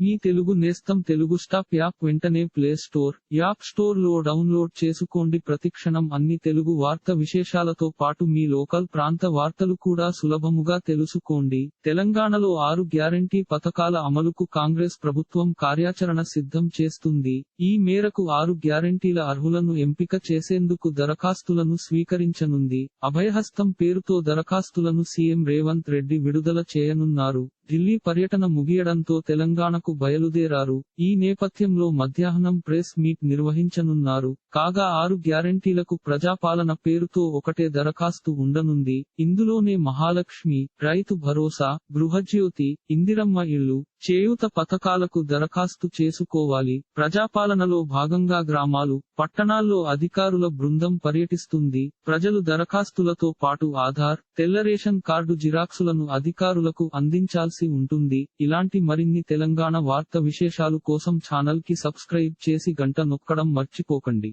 మీ తెలుగు నేస్తం Telugu stop app వెంటనే play store app స్టోర్లో డౌన్లోడ్ చేసుకోండి. ప్రతిక్షణం అన్ని తెలుగు వార్త విశేషాలతో పాటు మీ లోకల్ ప్రాంత వార్తలు కూడా సులభముగా తెలుసుకోండి. తెలంగాణలో ఆరు గ్యారంటీ పథకాల అమలుకు కాంగ్రెస్ ప్రభుత్వం కార్యాచరణ సిద్ధం చేస్తుంది. ఈ మేరకు ఆరు గ్యారంటీల అర్హులను ఎంపిక చేసేందుకు దరఖాస్తులను స్వీకరించనుంది. అభయహస్తం పేరుతో దరఖాస్తులను సీఎం రేవంత్ రెడ్డి విడుదల చేయనున్నారు. ఢిల్లీ పర్యటన ముగియడంతో తెలంగాణకు బయలుదేరారు. ఈ నేపథ్యంలో మధ్యాహ్నం ప్రెస్ మీట్ నిర్వహించనున్నారు. కాగా ఆరు గ్యారంటీలకు ప్రజాపాలన పేరుతో ఒకటే దరఖాస్తు ఉండనుంది. ఇందులోనే మహాలక్ష్మి రైతు భరోసా గృహజ్యోతి ఇందిరమ్మ ఇళ్ళు చేయూత పథకాలకు దరఖాస్తు చేసుకోవాలి. ప్రజాపాలనలో భాగంగా గ్రామాలు పట్టణాల్లో అధికారుల బృందం పర్యటిస్తుంది. ప్రజలు దరఖాస్తులతో పాటు ఆధార్ తెల్ల రేషన్ కార్డు జిరాక్సులను అధికారులకు అందించాల్సి ఉంటుంది. ఇలాంటి మరిన్ని తెలంగాణ వార్త విశేషాలు కోసం ఛానల్కి సబ్స్క్రైబ్ చేసి గంట నొక్కడం మర్చిపోకండి.